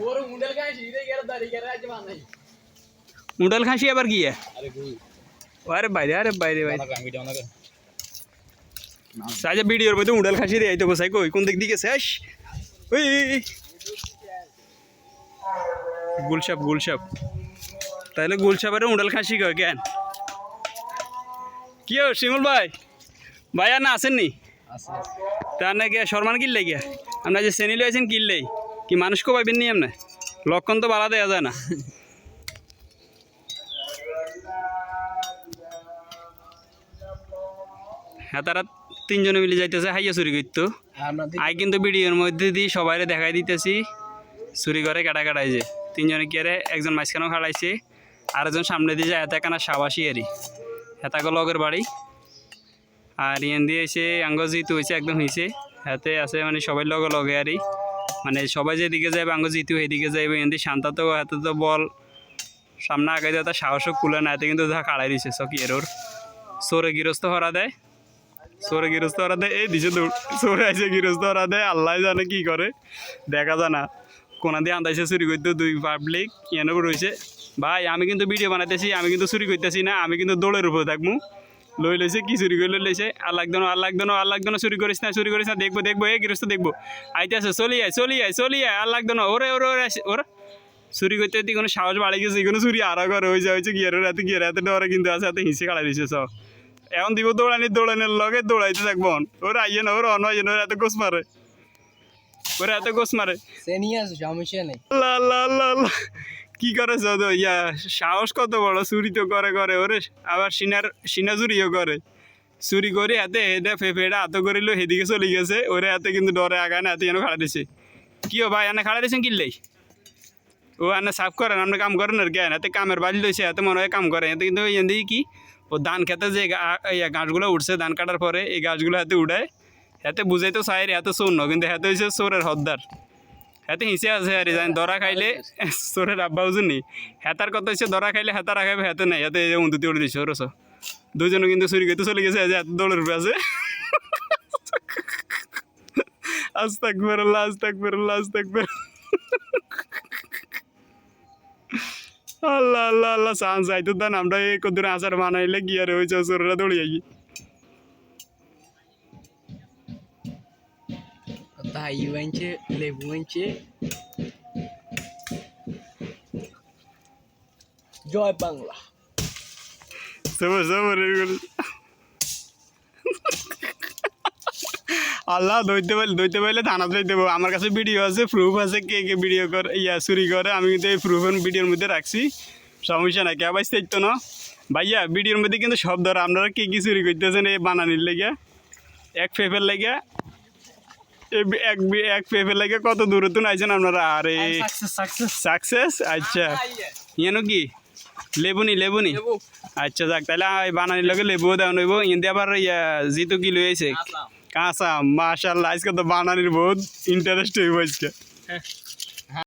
ওর মুন্ডেল গায়ে সিঁড়ে গেলে দাঁড়িয়ে গেলে আজ বানাই উডাল খাসি আবার কি है? আরে গুই আরে বাইরে আরে বাইরে বাইরে বানা ভিডিও না সাজা ভিডিওর মধ্যে উডাল খাসি রে এই তো বসাই কই কোন দিক দিকে শেষ ওই গুলশাপ গুলশাপ তাহলে গুলশাপের উডাল খাসি কয় কেন কি ও শিমুল ভাই ভাই আর না আসেননি আছে তার নাকি শর্মান কিনলে গিয়া আপনার যে শ্রেণি লয়েছেন কিনলেই কি মানুষকে পাইবেন নি আপনার লক্ষণ তো বাড়া দেওয়া যায় না। হ্যাঁ তারা তিনজনে মিলে যাইতেছে হাইয়া চুরি করতো। আই কিন্তু ভিডিওর মধ্যে দিয়ে সবাই দেখাই দিতেছি চুরি করে কাটা কাটাই যে। তিনজনে কি আরে একজন মাঝখানেও খাড়াইছে আর একজন সামনে দিয়ে যায় এত কানা সাবাসি আরি হেতাকে লগের বাড়ি। আর ইয়ান দিয়ে এসে আঙ্গ জিতু হয়েছে একদম হয়েছে হাতে আছে মানে সবাই লগে লগে আরই মানে সবাই যেদিকে যাবে আঙ্গ জিতু এদিকে যাইবে দিয়ে শান্তা তো হাতে তো বল সামনে আগে যাতে সাহসও কুলে না, এতে কিন্তু দেখা কাড়াই দিছে সকি এরোর? সোরে গৃহস্থ হরা দেয়। সোরে গৃহস্থ হরা দেয়, এই দিছে দৌড়। সোরে আছে গৃহস্থ হরা দেয়, আল্লাহ জানে কি করে। দেখা যায় না। কোনা দিয়ে আন্দাইছে চুরি করতে দুই পাবলিক ইয়ানো রয়েছে। ভাই, আমি কিন্তু ভিডিও বানাইতেছি, আমি কিন্তু চুরি করতেছি না, আমি কিন্তু দৌড়ের উপর থাকব লই লইছে কি চুরি করে লইছে আর লাগদনো আর লাগদনো আর লাগদনো চুরি করিস না চুরি করিস না দেখব দেখব এই গৃহস্থ দেখব। আইতেছে চলি আয় চলি আয় চলি আয় আর লাগদনো ওরে ওরে ওরে ওরে চুরি করতে যদি কোনো সাহস বাড়ি গেছে কোনো চুরি আরও করে হয়ে যায় হয়েছে গিয়ারের রাতে গিয়ার রাতে ডরে কিন্তু আছে হাতে হিসে কাড়াই দিছে সব এখন দিব দৌড়ানি দৌড়ানির লগে দৌড়াইতে থাকব ওরা আইয়ে না ওরা অন্য আইয়ে না ওরা এত গোস মারে ওরা এত গোস মারে সে নিয়ে আসো সমস্যা নেই। আল্লাহ আল্লাহ আল্লাহ কি করে যত ইয়া, সাহস কত বড়? চুরি তো করে করে, ওরে। আবার সিনার সিনা চুরিও করে। চুরি করে হাতে, হেডে ফেফেটা হাতে করিল সেদিকে চলে গেছে। ওরে হাতে কিন্তু ডরে আগায় না, হাতে যেন খাড়া দিছে। কি ও ভাই এনে খাড়া দিয়েছেন কিনলেই ও এনে সাফ করেন, আপনি কাম করেন আর জ্ঞান হাতে কামের বাড়ি লইছে, হাতে মনে হয় কাম করে। এতে কিন্তু এনে কি? ও ধান খেতে যে গাছগুলো উঠছে, ধান কাটার পরে এই গাছগুলো হাতে উঠায়। হাতে বুঝাই তো চাই হাতে শূন্য কিন্তু হাতে হয়েছে চোরের হদ্দার। হাতে হিসে আছে আর জানি দরা খাইলে চোরের আব্বা বুঝুনি হেতার কথা হচ্ছে দরা খাইলে হেতা রাখাবে হাতে নাই হাতে উন্দুতি উড়ে দিচ্ছে ওরস দুজনে কিন্তু চুরি করতে চলে গেছে যে হাতে দৌড়ের আছে। আস্তাক বেরোল্লা আস্তাক বেরোল্লা আস্তাক বের আল্লাহ আল্লাহ আল্লাহ, চান্স আইতো দান আমরা এই কদূর আচার বানাইলে গিয়ারে হয়েছে চোরেরা দৌড়িয়ে গিয়ে তাই বানছে লেবু বানছে জয় বাংলা সবর সবর আল্লাহ, দইতে পারলে দইতে পারলে থানা দই দেবো। আমার কাছে ভিডিও আছে প্রুফ আছে, কে কে ভিডিও করে ইয়া, চুরি করে। আমি কিন্তু এই প্রুফ ভিডিওর মধ্যে রাখছি। সমস্যা নাই, কে তো না। ভাইয়া ভিডিওর মধ্যে কিন্তু সব ধর। আপনারা কি কি চুরি করতেছেন এই বানানির লেগে? এক পেপের লেগে? এক এক পেপের লাগে কত দূরে তো আইছেন আপনারা আরে। সাকসেস আচ্ছা। ইয়ানো কি? লেবুনি লেবুনি? লেবু। আচ্ছা যাক তাহলে বানানির লগে লেবুও দেওয়া নইব ইন্দি আবার ইয়া জিতু কি লইছে কাঁচা মাশাল্লাহ আজকে তো বানানির বহুত ইন্টারেস্ট হইব আজকে।